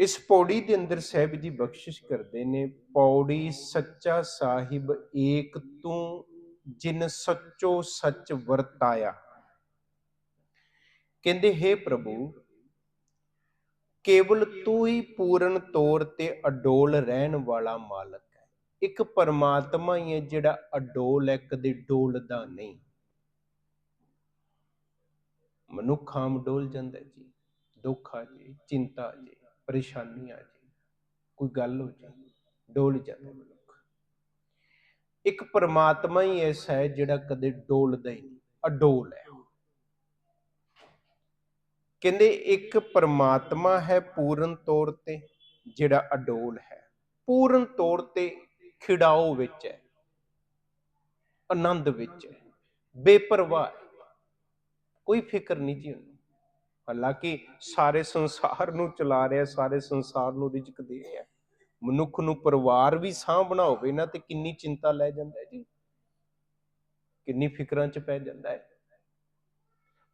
ਇਸ ਪੌੜੀ ਦੇ ਅੰਦਰ ਸਾਹਿਬ ਜੀ ਬਖਸ਼ਿਸ਼ ਕਰਦੇ ਨੇ, ਪੌੜੀ ਸੱਚਾ ਸਾਹਿਬ ਏਕ ਤੂੰ ਜਿਨ ਸੱਚੋ ਸੱਚ ਵਰਤਾਇਆ। ਕਹਿੰਦੇ हे ਪ੍ਰਭੂ, ਕੇਵਲ ਤੂੰ ਹੀ ਪੂਰਨ ਤੌਰ ਤੇ ਅਡੋਲ ਰਹਿਣ ਵਾਲਾ ਮਾਲਕ ਹੈ। ਇੱਕ ਪਰਮਾਤਮਾ ਹੀ ਹੈ ਜਿਹੜਾ ਅਡੋਲ ਹੈ, ਕਦੇ ਡੋਲਦਾ ਨਹੀਂ। ਮਨੁੱਖ ਆਮ ਡੋਲ ਜਾਂਦਾ ਜੀ, ਦੁੱਖ ਆ ਜੇ, ਚਿੰਤਾ ਆ ਜੇ। ਪਰੇਸ਼ਾਨੀ ਆ ਜੇ, ਕੋਈ ਗੱਲ ਹੋ ਜੇ, ਡੋਲ ਜਾਂਦਾ ਮਨੁੱਖ। ਇੱਕ ਪਰਮਾਤਮਾ ਹੀ ਐਸਾ ਹੈ ਜਿਹੜਾ ਕਦੇ ਡੋਲਦਾ ਹੀ ਨਹੀਂ, ਅਡੋਲ ਹੈ। ਕਹਿੰਦੇ ਇੱਕ ਪਰਮਾਤਮਾ ਹੈ ਪੂਰਨ ਤੌਰ ਤੇ ਜਿਹੜਾ ਅਡੋਲ ਹੈ। ਪੂਰਨ ਤੌਰ ਤੇ ਖਿੜਾਓ ਵਿੱਚ ਹੈ, ਆਨੰਦ ਵਿੱਚ ਹੈ, ਬੇਪਰਵਾਹ ਹੈ। ਕੋਈ ਫਿਕਰ ਨਹੀਂ ਜੀ ਉਹਨੂੰ। ਹਾਲਾਂਕਿ ਸਾਰੇ ਸੰਸਾਰ ਨੂੰ ਚਲਾ ਰਿਹਾ, ਸਾਰੇ ਸੰਸਾਰ ਨੂੰ ਰਿਜਕ ਦੇ ਰਿਹਾ। ਮਨੁੱਖ ਨੂੰ ਪਰਿਵਾਰ ਵੀ ਸਾਂਭਣਾ ਹੋਵੇ ਨਾ ਤੇ ਕਿੰਨੀ ਚਿੰਤਾ ਲੈ ਜਾਂਦਾ ਹੈ ਜੀ? ਕਿੰਨੀ ਫਿਕਰਾਂ 'ਚ ਪੈ ਜਾਂਦਾ ਹੈ?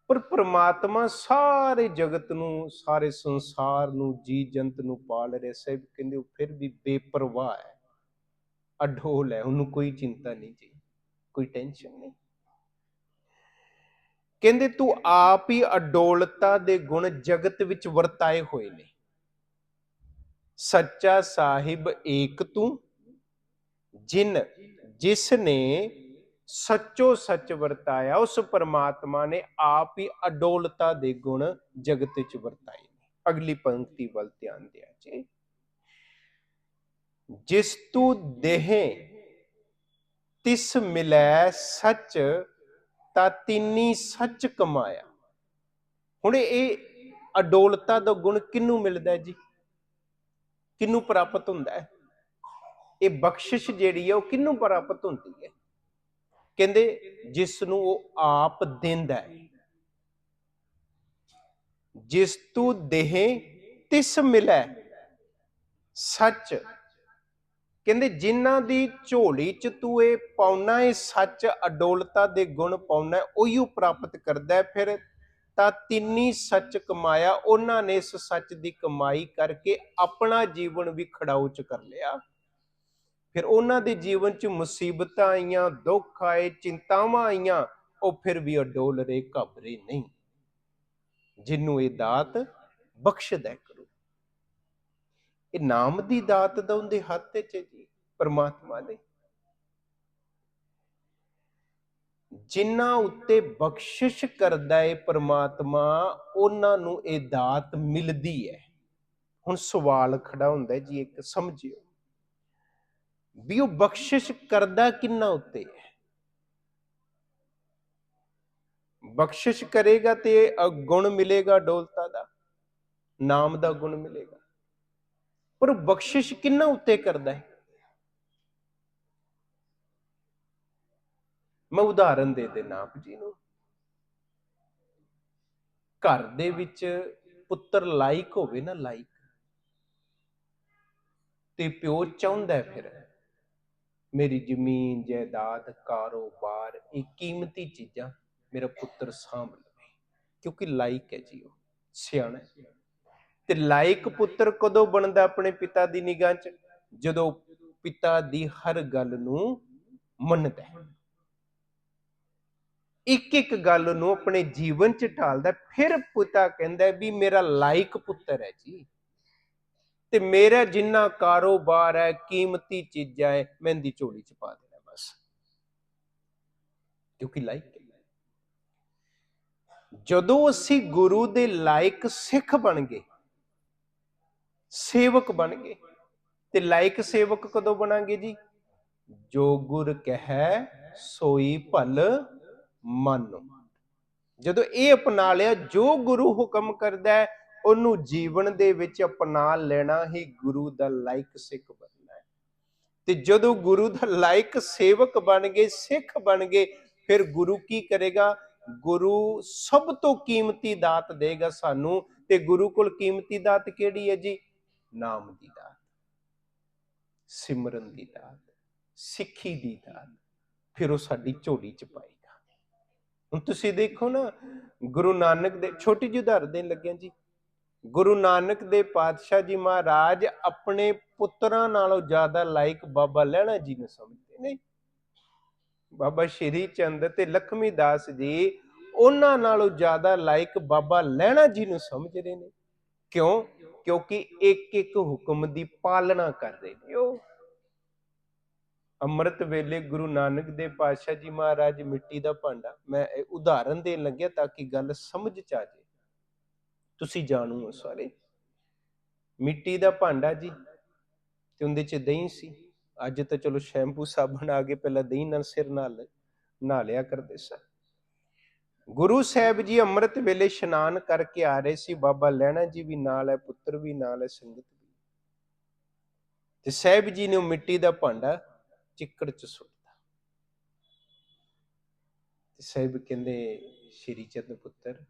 ਪਰ ਪ੍ਰਮਾਤਮਾ ਸਾਰੇ ਜਗਤ ਨੂੰ, ਸਾਰੇ ਸੰਸਾਰ ਨੂੰ ਜੀ ਜੰਤ ਨੂੰ ਪਾਲ ਰਿਹਾ ਸਭ ਕਹਿੰਦੇ ਉਹ ਫਿਰ ਵੀ ਬੇਪਰਵਾਹ ਹੈ। ਅਢੋਲ ਹੈ, ਉਹਨੂੰ ਕੋਈ ਚਿੰਤਾ ਨਹੀਂ ਜੀ, ਕੋਈ ਟੈਨਸ਼ਨ ਨਹੀਂ। ਕਹਿੰਦੇ ਤੂੰ ਆਪ ਹੀ ਅਡੋਲਤਾ ਦੇ ਗੁਣ ਜਗਤ ਵਿੱਚ ਵਰਤਾਏ ਹੋਏ ਨੇ। ਸੱਚਾ ਸਾਹਿਬ ਏਕ ਤੂੰ, ਜਿਨ, ਜਿਸ ਨੇ ਸੱਚੋ ਸੱਚ ਵਰਤਾਇਆ, ਉਸ ਪਰਮਾਤਮਾ ਨੇ ਆਪ ਹੀ ਅਡੋਲਤਾ ਦੇ ਗੁਣ ਜਗਤ ਵਿੱਚ ਵਰਤਾਏ ਨੇ। ਅਗਲੀ ਪੰਕਤੀ ਵੱਲ ਧਿਆਨ ਦਿਆ ਜੀ। ਜਿਸ ਤੂੰ ਦੇਹ, ਤਿਸ ਮਿਲੈ ਸੱਚ ਤਾਂ ਤਿੰਨੀ ਸੱਚ ਕਮਾਇਆ। ਹੁਣ ਇਹ ਅਡੋਲਤਾ ਦਾ ਗੁਣ ਕਿੰਨੂੰ ਮਿਲਦਾ ਜੀ? ਕਿੰਨੂੰ ਪ੍ਰਾਪਤ ਹੁੰਦਾ ਹੈ? ਇਹ ਬਖਸ਼ਿਸ਼ ਜਿਹੜੀ ਹੈ ਉਹ ਕਿੰਨੂੰ ਪ੍ਰਾਪਤ ਹੁੰਦੀ ਹੈ? ਕਹਿੰਦੇ ਜਿਸ ਨੂੰ ਉਹ ਆਪ ਦਿੰਦਾ ਹੈ। ਜਿਸ ਤੂੰ ਦੇਹ ਤਿਸ ਮਿਲੈ, ਸੱਚ ਕਹਿੰਦੇ, ਜਿਨ੍ਹਾਂ ਦੀ ਝੋਲੀ ਚ ਤੂੰ ਇਹ ਪਾਉਣਾ ਏ, ਸੱਚ ਅਡੋਲਤਾ ਦੇ ਗੁਣ ਪਾਉਣਾ ਹੈ ਪ੍ਰਾਪਤ ਕਰਦਾ ਫਿਰ ਤਾਂ ਤਿੰਨੀ ਸੱਚ ਕਮਾਇਆ, ਉਹਨਾਂ ਨੇ ਇਸ ਸੱਚ ਦੀ ਕਮਾਈ ਕਰਕੇ ਆਪਣਾ ਜੀਵਨ ਵੀ ਖੜਾਉ ਚ ਕਰ ਲਿਆ। ਫਿਰ ਉਹਨਾਂ ਦੇ ਜੀਵਨ ਚ ਮੁਸੀਬਤਾਂ ਆਈਆਂ, ਦੁੱਖ ਆਏ, ਚਿੰਤਾਵਾਂ ਆਈਆਂ, ਉਹ ਫਿਰ ਵੀ ਅਡੋਲ ਰਹੇ, ਘਬਰੇ ਨਹੀਂ। ਜਿਹਨੂੰ ਇਹ ਦਾਤ ਬਖਸ਼ਦਾ ਇਹ ਨਾਮ ਦੀ ਦਾਤ ਦਾ ਉਹਦੇ ਹੱਥ ਵਿੱਚ ਜੀ, ਪਰਮਾਤਮਾ ਦੇ। ਜਿਨ੍ਹਾਂ ਉੱਤੇ ਬਖਸ਼ਿਸ਼ ਕਰਦਾ ਏ ਪਰਮਾਤਮਾ, ਉਹਨਾਂ ਨੂੰ ਇਹ ਦਾਤ ਮਿਲਦੀ ਹੈ। ਹੁਣ ਸਵਾਲ ਖੜਾ ਹੁੰਦਾ ਜੀ ਇੱਕ, ਸਮਝਿਓ। ਵੀ ਉਹ ਬਖਸ਼ਿਸ਼ ਕਰਦਾ ਕਿੰਨਾ ਉੱਤੇ ਹੈ? ਬਖਸ਼ਿਸ਼ ਕਰੇਗਾ ਤੇ ਗੁਣ ਮਿਲੇਗਾ ਡੋਲਤਾ ਦਾ, ਨਾਮ ਦਾ ਗੁਣ ਮਿਲੇਗਾ। ਪਰ ਬਖਸ਼ਿਸ਼ ਕਿੰਨਾ ਉੱਤੇ ਕਰਦਾ ਹੈ? ਮੈਂ ਉਦਾਹਰਨ ਦੇ ਦੇਣਾ ਆਪ ਜੀ ਨੂੰ। ਘਰ ਦੇ ਵਿੱਚ ਪੁੱਤਰ ਲਾਇਕ ਹੋਵੇ ਨਾ ਲਾਇਕ, ਤੇ ਪਿਓ ਚਾਹੁੰਦਾ ਫਿਰ, ਮੇਰੀ ਜ਼ਮੀਨ, ਜਾਇਦਾਦ, ਕਾਰੋਬਾਰ, ਇਹ ਕੀਮਤੀ ਚੀਜ਼ਾਂ ਮੇਰਾ ਪੁੱਤਰ ਸਾਂਭ ਲਵੇ, ਕਿਉਂਕਿ ਲਾਇਕ ਹੈ ਜੀ ਉਹ, ਸਿਆਣਾ ਹੈ। ਤੇ ਲਾਇਕ ਪੁੱਤਰ ਕਦੋਂ ਬਣਦਾ ਆਪਣੇ ਪਿਤਾ ਦੀ ਨਿਗਾਹ 'ਚ? ਜਦੋਂ ਪਿਤਾ ਦੀ ਹਰ ਗੱਲ ਨੂੰ ਮੰਨਦਾ ਹੈ। ਇੱਕ ਇੱਕ ਗੱਲ ਨੂੰ ਆਪਣੇ ਜੀਵਨ 'ਚ ਢਾਲਦਾ ਫਿਰ ਪਿਤਾ ਕਹਿੰਦਾ ਵੀ ਮੇਰਾ ਲਾਇਕ ਪੁੱਤਰ ਹੈ ਜੀ। ਤੇ ਮੇਰਾ ਜਿੰਨਾ ਕਾਰੋਬਾਰ ਹੈ, ਕੀਮਤੀ ਚੀਜ਼ਾਂ ਹੈ, ਮੈਂ ਝੋਲੀ 'ਚ ਪਾ ਦੇਣਾ ਬਸ। ਕਿਉਂਕਿ ਲਾਇਕ ਹੈ। ਜਦੋਂ ਅਸੀਂ ਗੁਰੂ ਦੇ ਲਾਇਕ ਸਿੱਖ ਬਣ ਗਏ ਸੇਵਕ ਬਣ ਗਏ। ਤੇ ਲਾਇਕ ਸੇਵਕ ਕਦੋਂ ਬਣਾਂਗੇ ਜੀ? ਜੋ ਗੁਰ ਕਹੈ, ਸੋਈ ਭਲ ਮੰਨੋ। ਜਦੋਂ ਇਹ ਅਪਣਾ ਲਿਆ, ਜੋ ਗੁਰੂ ਹੁਕਮ ਕਰਦਾ ਹੈ, ਉਹਨੂੰ ਜੀਵਨ ਦੇ ਵਿੱਚ ਅਪਣਾ ਲੈਣਾ ਹੀ ਗੁਰੂ ਦਾ ਲਾਇਕ ਸਿੱਖ ਬਣਨਾ ਹੈ। ਤੇ ਜਦੋਂ ਗੁਰੂ ਦਾ ਲਾਇਕ ਸੇਵਕ ਬਣ ਗਏ, ਸਿੱਖ ਬਣ ਗਏ, ਫਿਰ ਗੁਰੂ ਕੀ ਕਰੇਗਾ? ਗੁਰੂ ਸਭ ਤੋਂ ਕੀਮਤੀ ਦਾਤ ਦੇਗਾ ਸਾਨੂੰ। ਤੇ ਗੁਰੂ ਕੋਲ ਕੀਮਤੀ ਦਾਤ ਕਿਹੜੀ ਹੈ ਜੀ? ਨਾਮ ਦੀ ਦਾਤ, ਸਿਮਰਨ ਦੀ ਦਾਤ, ਸਿੱਖੀ ਦੀ ਦਾਤ, ਫਿਰ ਉਹ ਸਾਡੀ ਝੋਲੀ ਚ ਪਾਏਗਾ। ਹੁਣ ਤੁਸੀਂ ਦੇਖੋ ਨਾ, ਗੁਰੂ ਨਾਨਕ ਦੇ, ਛੋਟੀ ਜਿਹੀ ਉਦਾਹਰਨ ਦੇਣ ਲੱਗਿਆ ਜੀ। ਗੁਰੂ ਨਾਨਕ ਦੇ ਪਾਤਸ਼ਾਹ ਜੀ ਮਹਾਰਾਜ ਆਪਣੇ ਪੁੱਤਰਾਂ ਨਾਲੋਂ ਜ਼ਿਆਦਾ ਲਾਇਕ ਬਾਬਾ ਲਹਿਣਾ ਜੀ ਨੂੰ ਸਮਝਦੇ ਨੇ। ਬਾਬਾ ਸ਼੍ਰੀ ਚੰਦ ਤੇ ਲਖਮੀ ਦਾਸ ਜੀ, ਉਹਨਾਂ ਨਾਲੋਂ ਜ਼ਿਆਦਾ ਲਾਇਕ ਬਾਬਾ ਲਹਿਣਾ ਜੀ ਨੂੰ ਸਮਝ ਰਹੇ ਨੇ। ਕਿਉਂ? ਕਿਉਂਕਿ ਇੱਕ ਇੱਕ ਹੁਕਮ ਦੀ ਪਾਲਣਾ ਕਰਦੇ ਨੇ। ਉਹ ਅੰਮ੍ਰਿਤ ਵੇਲੇ ਗੁਰੂ ਨਾਨਕ ਦੇ ਪਾਤਸ਼ਾਹ ਜੀ ਮਹਾਰਾਜ ਮਿੱਟੀ ਦਾ ਭਾਂਡਾ ਮੈਂ ਇਹ ਉਦਾਹਰਨ ਦੇਣ ਲੱਗਿਆ ਤਾਂ ਕਿ ਗੱਲ ਸਮਝ ਚ ਆ ਜਾਏ ਤੁਸੀਂ ਜਾਣੋ ਹੋ ਸਾਰੇ ਮਿੱਟੀ ਦਾ ਭਾਂਡਾ ਜੀ ਤੇ ਉਹਦੇ ਚ ਦਹੀਂ ਸੀ। ਅੱਜ ਤਾਂ ਚਲੋ ਸ਼ੈਂਪੂ ਸਾਬਣ ਆ ਗਏ ਪਹਿਲਾਂ ਦਹੀਂ ਨਾਲ ਸਿਰ ਨਾਲ ਨਹਾ ਲਿਆ ਕਰਦੇ ਸਨ। ਗੁਰੂ ਸਾਹਿਬ ਜੀ ਅੰਮ੍ਰਿਤ ਵੇਲੇ ਇਸ਼ਨਾਨ ਕਰਕੇ ਆ ਰਹੇ ਸੀ, ਬਾਬਾ ਲੈਣਾ ਜੀ ਵੀ ਨਾਲ ਹੈ, ਪੁੱਤਰ ਵੀ ਨਾਲ ਹੈ, ਸੰਗਤ ਵੀ। ਤੇ ਸਾਹਿਬ ਜੀ ਨੇ ਉਹ ਮਿੱਟੀ ਦਾ ਭਾਂਡਾ ਚਿੱਕੜ ਚ ਸੁੱਟਦਾ ਤੇ ਸਾਹਿਬ ਕਹਿੰਦੇ, ਸ਼੍ਰੀ ਚੰਦ ਪੁੱਤਰ,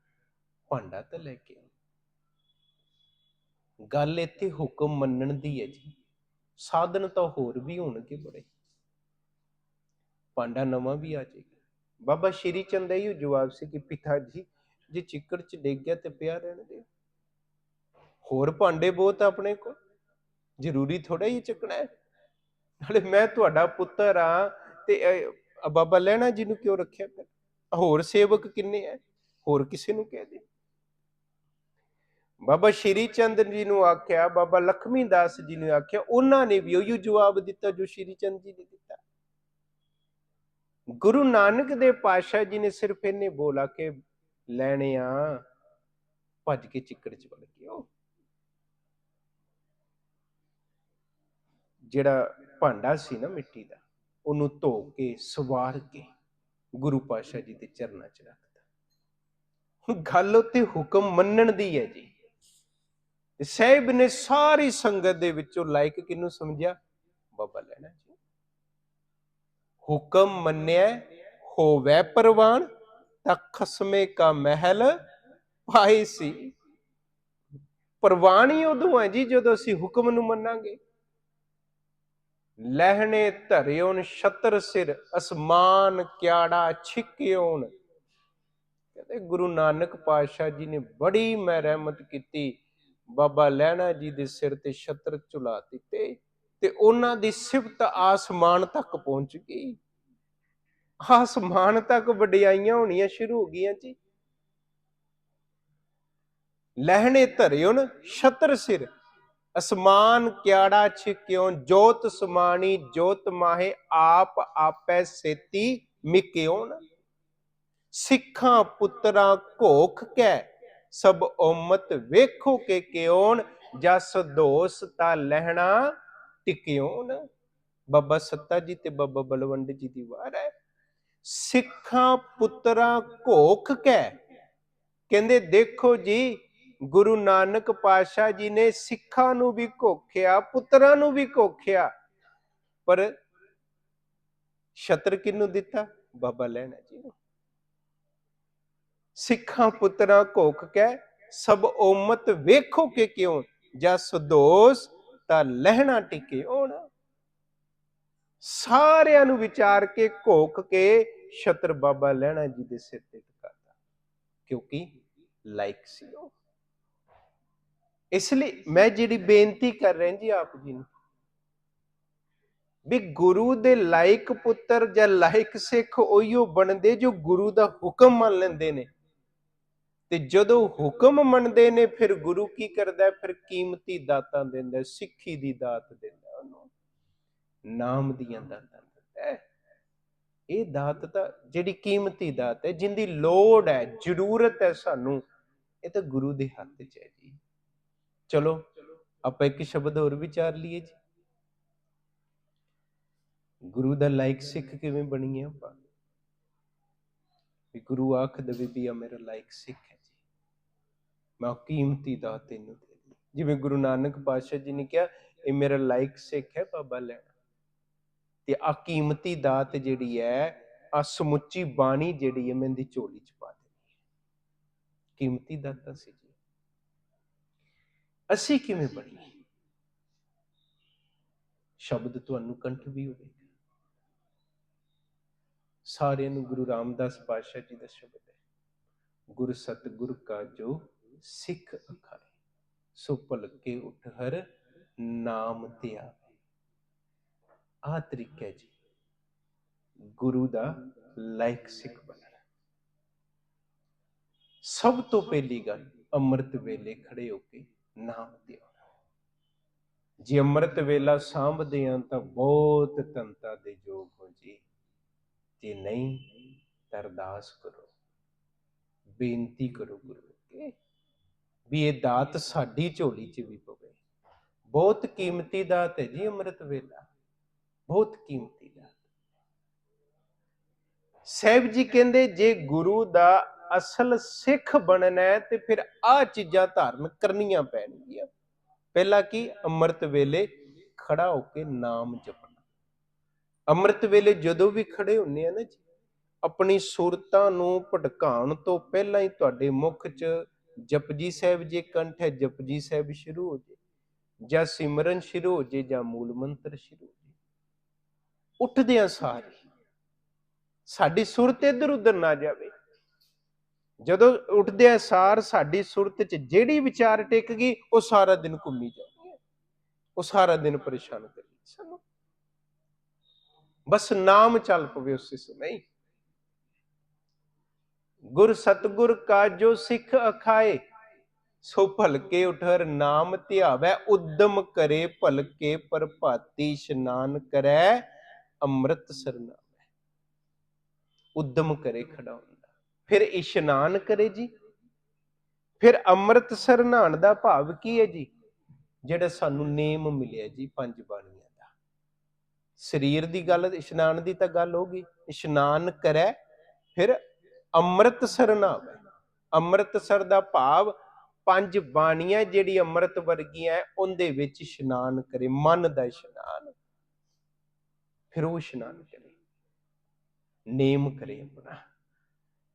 ਭਾਂਡਾ ਤਾਂ ਲੈ ਕੇ ਆਓ। ਗੱਲ ਇੱਥੇ ਹੁਕਮ ਮੰਨਣ ਦੀ ਹੈ ਜੀ। ਸਾਧਨ ਤਾਂ ਹੋਰ ਵੀ ਹੋਣਗੇ ਬੜੇ। ਭਾਂਡਾ ਨਵਾਂ ਵੀ ਆ ਜਾਏਗਾ। ਬਾਬਾ ਸ਼੍ਰੀ ਚੰਦ ਦਾ ਇਹ ਜਵਾਬ ਸੀ ਕਿ ਪਿਤਾ ਜੀ, ਜੇ ਚਿੱਕੜ ਚ ਡਿੱਗ ਗਿਆ ਤੇ ਪਿਆ ਰਹਿਣ ਦਿਓ ਹੋਰ ਭਾਂਡੇ ਬਹੁਤ ਆਪਣੇ ਕੋਲ, ਜ਼ਰੂਰੀ ਥੋੜਾ ਹੀ ਚੱਕਣਾ ਹੈ। ਨਾਲੇ ਮੈਂ ਤੁਹਾਡਾ ਪੁੱਤਰ ਆ ਤੇ ਬਾਬਾ ਲੈਣਾ ਜੀ ਨੂੰ ਕਿਉਂ ਰੱਖਿਆ ਫਿਰ? ਹੋਰ ਸੇਵਕ ਕਿੰਨੇ ਐ ਹੋਰ ਕਿਸੇ ਨੂੰ ਕਹਿ ਦੇ। ਬਾਬਾ ਸ਼੍ਰੀ ਚੰਦ ਜੀ ਨੂੰ ਆਖਿਆ, ਬਾਬਾ ਲਖਮੀ ਦਾਸ ਜੀ ਨੂੰ ਆਖਿਆ, ਉਹਨਾਂ ਨੇ ਵੀ ਉਹੀ ਜਵਾਬ ਦਿੱਤਾ ਜੋ ਸ਼੍ਰੀ ਚੰਦ ਜੀ ਨੇ ਦਿੱਤਾ। ਗੁਰੂ ਨਾਨਕ ਦੇ ਪਾਤਸ਼ਾਹ ਜੀ ਨੇ ਸਿਰਫ ਇਹਨੇ ਬੋਲਾ ਕਿ ਲੈਣੇ ਆ, ਭੱਜ ਕੇ ਚਿੱਕੜ ਚ ਵੜ ਗਏ ਜਿਹੜਾ ਭਾਂਡਾ ਸੀ ਨਾ ਮਿੱਟੀ ਦਾ, ਉਹਨੂੰ ਧੋ ਕੇ, ਸਵਾਰ ਕੇ ਗੁਰੂ ਪਾਤਸ਼ਾਹ ਜੀ ਦੇ ਚਰਨਾਂ 'ਚ ਰੱਖਦਾ ਹੁਣ ਗੱਲ ਉੱਤੇ ਹੁਕਮ ਮੰਨਣ ਦੀ ਹੈ ਜੀ। ਤੇ ਸਾਹਿਬ ਨੇ ਸਾਰੀ ਸੰਗਤ ਦੇ ਵਿੱਚੋਂ ਲਾਇਕ ਕਿਹਨੂੰ ਸਮਝਿਆ? ਬਾਬਾ ਲੈਣਾ ਜੀ। ਹੁਕਮ ਮੰਨਿਆ ਹੋਵੇ ਪ੍ਰਵਾਨ, ਤਾਂ ਖਸਮੇ ਕਾ ਮਹਿਲ ਪਾਈ ਸੀ। ਪ੍ਰਵਾਨੀ ਉਦੋਂ ਹੈ ਜੀ ਜਦੋਂ ਅਸੀਂ ਹੁਕਮ ਨੂੰ ਮੰਨਾਂਗੇ। ਲਹਿਣੇ ਧਰਿਓਨ ਛਤਰ ਸਿਰ, ਅਸਮਾਨ ਕਿਆੜਾ ਛਿਕਿਓਨ ਕਹਿੰਦੇ ਗੁਰੂ ਨਾਨਕ ਪਾਤਸ਼ਾਹ ਜੀ ਨੇ ਬੜੀ ਮੈਂ ਰਹਿਮਤ ਕੀਤੀ। ਬਾਬਾ ਲਹਿਣਾ ਜੀ ਦੇ ਸਿਰ ਤੇ ਛਤਰ ਝੁਲਾ ਦਿੱਤੇ। ਤੇ ਉਹਨਾਂ ਦੀ ਸਿਫਤ ਆਸਮਾਨ ਤੱਕ ਪਹੁੰਚ ਗਈ। ਆਸਮਾਨ ਤੱਕ ਵਡਿਆਈਆਂ ਹੋਣੀਆਂ ਸ਼ੁਰੂ ਹੋ ਗਈਆਂ ਜੀ। ਲਹਿਣੇ ਧਰਿਓਨ ਛਤਰ ਸਿਰ। ਅਸਮਾਨ ਕਿਆੜਾ ਛਿਕਿਓ, ਜੋਤ ਸਮਾਣੀ, ਜੋਤ ਮਾਹੇ, ਆਪ ਆਪੈ ਸੇਤੀ ਮਿਕਿਓਨ ਸਿੱਖਾਂ ਪੁੱਤਰਾਂ ਘੋਖ ਕੈ, ਸਭ ਉਮਤ ਵੇਖੋ ਕੇ ਕਿਉਨ ਜਸ ਦੋਸ ਤਾ ਲਹਿਣਾ ਟਿਕਿਓਨ ਬਾਬਾ ਸੱਤਾ ਜੀ ਤੇ ਬਾਬਾ ਬਲਵੰਡ ਜੀ ਦੀ ਵਾਰ ਹੈ। ਸਿੱਖਾਂ ਪੁੱਤਰਾਂ ਘੋਖ ਕੈ। ਕਹਿੰਦੇ ਦੇਖੋ ਜੀ, ਗੁਰੂ ਨਾਨਕ ਪਾਤਸ਼ਾਹ ਜੀ ਨੇ ਸਿੱਖਾਂ ਨੂੰ ਵੀ ਘੋਖਿਆ, ਪੁੱਤਰਾਂ ਨੂੰ ਵੀ ਘੋਖਿਆ। ਪਰ ਛਤਰ ਕਿਹਨੂੰ ਦਿੱਤਾ? ਬਾਬਾ ਲੈਣਾ ਜੀ ਨੂੰ। ਸਿੱਖਾਂ ਪੁੱਤਰਾਂ ਘੋਖ ਕੇ, ਸਭ ਉਮਤ ਵੇਖੋ ਕਿ ਕਿਉਂ? ਜਸ ਦੋਸ ਤਾਂ ਲਹਿਣਾ ਟਿਕੇ ਹੋਣ। ਸਾਰਿਆਂ ਨੂੰ ਵਿਚਾਰ ਕੇ ਘੋਕ ਕੇ ਛਤਰ ਬਾਬਾ ਲਹਿਣਾ ਜੀ ਦੇ ਸਿਰ ਤੇ ਟਿਕਾਤਾ। ਕਿਉਂਕਿ ਲਾਇਕ ਸੀ ਉਹ। ਇਸ ਲਈ ਮੈਂ ਜਿਹੜੀ ਬੇਨਤੀ ਕਰ ਰਿਹਾ ਜੀ ਆਪ ਜੀ ਨੂੰ, ਵੀ ਗੁਰੂ ਦੇ ਲਾਇਕ ਪੁੱਤਰ ਜਾਂ ਲਾਇਕ ਸਿੱਖ ਉਹੀਓ ਬਣਦੇ ਜੋ ਗੁਰੂ ਦਾ ਹੁਕਮ ਮੰਨ ਲੈਂਦੇ ਨੇ। ਤੇ ਜਦੋਂ ਹੁਕਮ ਮੰਨਦੇ ਨੇ, ਫਿਰ ਗੁਰੂ ਕੀ ਕਰਦਾ ਫਿਰ ਕੀਮਤੀ ਦਾਤਾਂ ਦਿੰਦਾ ਸਿੱਖੀ ਦੀ ਦਾਤ ਦਿੰਦਾ ਉਹਨੂੰ। ਨਾਮ ਦੀਆਂ ਦਾਤਾਂ ਦਿੰਦਾ ਇਹ ਦਾਤ ਤਾਂ ਜਿਹੜੀ ਕੀਮਤੀ ਦਾਤ ਹੈ, ਜਿੰਦੀ ਲੋੜ ਹੈ, ਜ਼ਰੂਰਤ ਹੈ ਸਾਨੂੰ, ਇਹ ਤਾਂ ਗੁਰੂ ਦੇ ਹੱਥ 'ਚ ਹੈ ਜੀ। ਚਲੋ, ਆਪਾਂ ਇੱਕ ਸ਼ਬਦ ਹੋਰ ਵਿਚਾਰ ਲਈਏ ਜੀ। ਗੁਰੂ ਦਾ ਲਾਇਕ ਸਿੱਖ ਕਿਵੇਂ ਬਣੀਏ ਆਪਾਂ? ਵੀ ਗੁਰੂ ਆਖ ਦਵੇ ਵੀ ਆ ਮੇਰਾ ਲਾਇਕ ਸਿੱਖ ਹੈ। ਮੈਂ ਉਹ ਕੀਮਤੀ ਦਾਤ ਤੈਨੂੰ ਦੇ ਜਿਵੇਂ ਗੁਰੂ ਨਾਨਕ ਪਾਤਸ਼ਾਹ ਜੀ ਨੇ ਕਿਹਾ, ਇਹ ਮੇਰਾ ਲਾਇਕ ਸਿੱਖ ਹੈ, ਬਾਬਾ ਲੈਣਾ। ਤੇ ਆ ਕੀਮਤੀ ਦਾਤ ਜਿਹੜੀ ਹੈ ਆ ਸਮੁੱਚੀ ਬਾਣੀ ਜਿਹੜੀ ਹੈ, ਮੈਂ ਇਹਦੀ ਝੋਲੀ ਚ ਪਾ ਦੇਣੀ ਹੈ। ਕੀਮਤੀ ਦਾਤਾ ਸੀ ਜੀ। ਅਸੀਂ ਕਿਵੇਂ ਬਣੀਏ? ਸ਼ਬਦ ਤੁਹਾਨੂੰ ਕੰਠ ਵੀ ਹੋਵੇਗਾ। ਸਾਰਿਆਂ ਨੂੰ ਗੁਰੂ ਰਾਮਦਾਸ ਪਾਤਸ਼ਾਹ ਜੀ ਦਾ ਸ਼ਬਦ ਹੈ। ਗੁਰ ਸਤਿਗੁਰ ਕਾ ਜੋ ਸਿੱਖ ਅਖਾਏ, ਸੋ ਭਲਕੇ ਉਠ ਹਰ ਨਾਮ ਤੇ ਆਵੇ। ਆ ਤਰੀਕਾ ਜੀ, ਗੁਰੂ ਦਾ ਲਾਇਕ ਸਿੱਖ ਬਣਨਾ। ਸਭ ਤੋਂ ਪਹਿਲੀ ਗੱਲ, ਅੰਮ੍ਰਿਤ ਵੇਲੇ ਖੜੇ ਹੋ ਕੇ ਨਾਮ ਤੇ ਆਉਣਾ ਜੇ ਅੰਮ੍ਰਿਤ ਵੇਲਾ ਸਾਂਭਦੇ ਆ ਤਾਂ ਬਹੁਤ ਤੰਤਾ ਦੇ ਯੋਗ ਹੋ ਜੀ। ਜੇ ਨਹੀਂ, ਤਾਂ ਅਰਦਾਸ ਕਰੋ, ਬੇਨਤੀ ਕਰੋ ਗੁਰੂ ਕੇ ਵੀ ਇਹ ਦਾਤ ਸਾਡੀ ਝੋਲੀ 'ਚ ਵੀ ਪਵੇ। ਬਹੁਤ ਕੀਮਤੀ ਦਾਤ ਹੈ ਜੀ ਅੰਮ੍ਰਿਤ ਵੇਲਾ। ਬਹੁਤ ਕੀਮਤੀ ਦਾਤ। ਸਾਹਿਬ ਜੀ ਕਹਿੰਦੇ, ਜੇ ਗੁਰੂ ਦਾ ਅਸਲ ਸਿੱਖ ਬਣਨਾ ਹੈ, ਤੇ ਫਿਰ ਆ ਚੀਜ਼ਾਂ ਧਾਰਨ ਕਰਨੀਆਂ ਪੈਣਗੀਆਂ। ਪਹਿਲਾ ਕੀ? ਅੰਮ੍ਰਿਤ ਵੇਲੇ ਖੜਾ ਹੋ ਕੇ ਨਾਮ ਜਪਣਾ। ਅੰਮ੍ਰਿਤ ਵੇਲੇ ਜਦੋਂ ਵੀ ਖੜੇ ਹੁੰਨੇ ਆ ਨਾ ਜੀ, ਆਪਣੀ ਸੂਰਤਾਂ ਨੂੰ ਭਟਕਾਉਣ ਤੋਂ ਪਹਿਲਾਂ ਹੀ ਤੁਹਾਡੇ ਮੁਖ 'ਚ ਜਪਜੀ ਸਾਹਿਬ ਜੇ ਕੰਠ ਹੈ, ਜਪਜੀ ਸਾਹਿਬ ਸ਼ੁਰੂ ਹੋ ਜੇ। ਜਾਂ ਸਿਮਰਨ ਸ਼ੁਰੂ ਹੋ ਜੇ, ਜਾਂ ਮੂਲ ਮੰਤਰ ਸ਼ੁਰੂ ਹੋ ਜੇ। ਉੱਠਦਿਆਂ ਸਾਰ। ਹੀ ਸਾਡੀ ਸੁਰਤ ਇੱਧਰ ਉਧਰ ਨਾ ਜਾਵੇ। ਜਦੋਂ ਉੱਠਦਿਆਂ ਸਾਰ, ਸਾਡੀ ਸੁਰਤ 'ਚ ਜਿਹੜੀ ਵਿਚਾਰ ਟਿਕ ਗਈ, ਉਹ ਸਾਰਾ ਦਿਨ ਘੁੰਮੀ ਜਾਂਦੀ ਹੈ। ਉਹ ਸਾਰਾ ਦਿਨ ਪਰੇਸ਼ਾਨ ਕਰੀ। ਸਾਨੂੰ ਬਸ ਨਾਮ ਚੱਲ ਪਵੇ ਉਸੇ ਸਮੇਂ ਹੀ ਗੁਰ ਸਤਗੁਰ ਕਾ ਜੋ ਸਿੱਖ ਅਖਾਏ, ਸੋ ਭਲਕੇ ਉਠਰ ਨਾਮ ਧਿਆਵੈ, ਉਦਮ ਕਰੇ ਭਲਕੇ ਪ੍ਰਭਾਤੀ ਇਸ਼ਨਾਨ ਕਰੈ, ਅੰਮ੍ਰਿਤ ਸਰਨਾਮੈ ਉਦਮ ਕਰੇ ਖੜਾ ਹੁੰਦਾ ਫਿਰ ਇਸ਼ਨਾਨ ਕਰੇ ਜੀ। ਫਿਰ ਅੰਮ੍ਰਿਤ ਸਰਨਾਣ ਦਾ ਭਾਵ ਕੀ ਹੈ ਜੀ? ਜਿਹੜਾ ਸਾਨੂੰ ਨੇਮ ਮਿਲਿਆ ਜੀ ਪੰਜ ਬਾਣੀਆਂ ਦਾ। ਸਰੀਰ ਦੀ ਗੱਲ, ਇਸ਼ਨਾਨ ਦੀ ਤਾਂ ਗੱਲ ਹੋ ਗਈ। ਇਸ਼ਨਾਨ ਕਰੈ, ਫਿਰ ਅੰਮ੍ਰਿਤਸਰ ਨਾਵੇ ਅੰਮ੍ਰਿਤਸਰ ਦਾ ਭਾਵ ਪੰਜ ਬਾਣੀਆਂ ਜਿਹੜੀ ਅੰਮ੍ਰਿਤ ਵਰਗੀਆਂ ਉਹਦੇ ਵਿੱਚ ਇਸ਼ਨਾਨ ਕਰੇ, ਮਨ ਦਾ ਇਸ਼ਨਾਨ। ਫਿਰ ਉਹ ਇਸ਼ਨਾਨ ਕਰੇ। ਨੇਮ ਕਰੇ ਆਪਣਾ।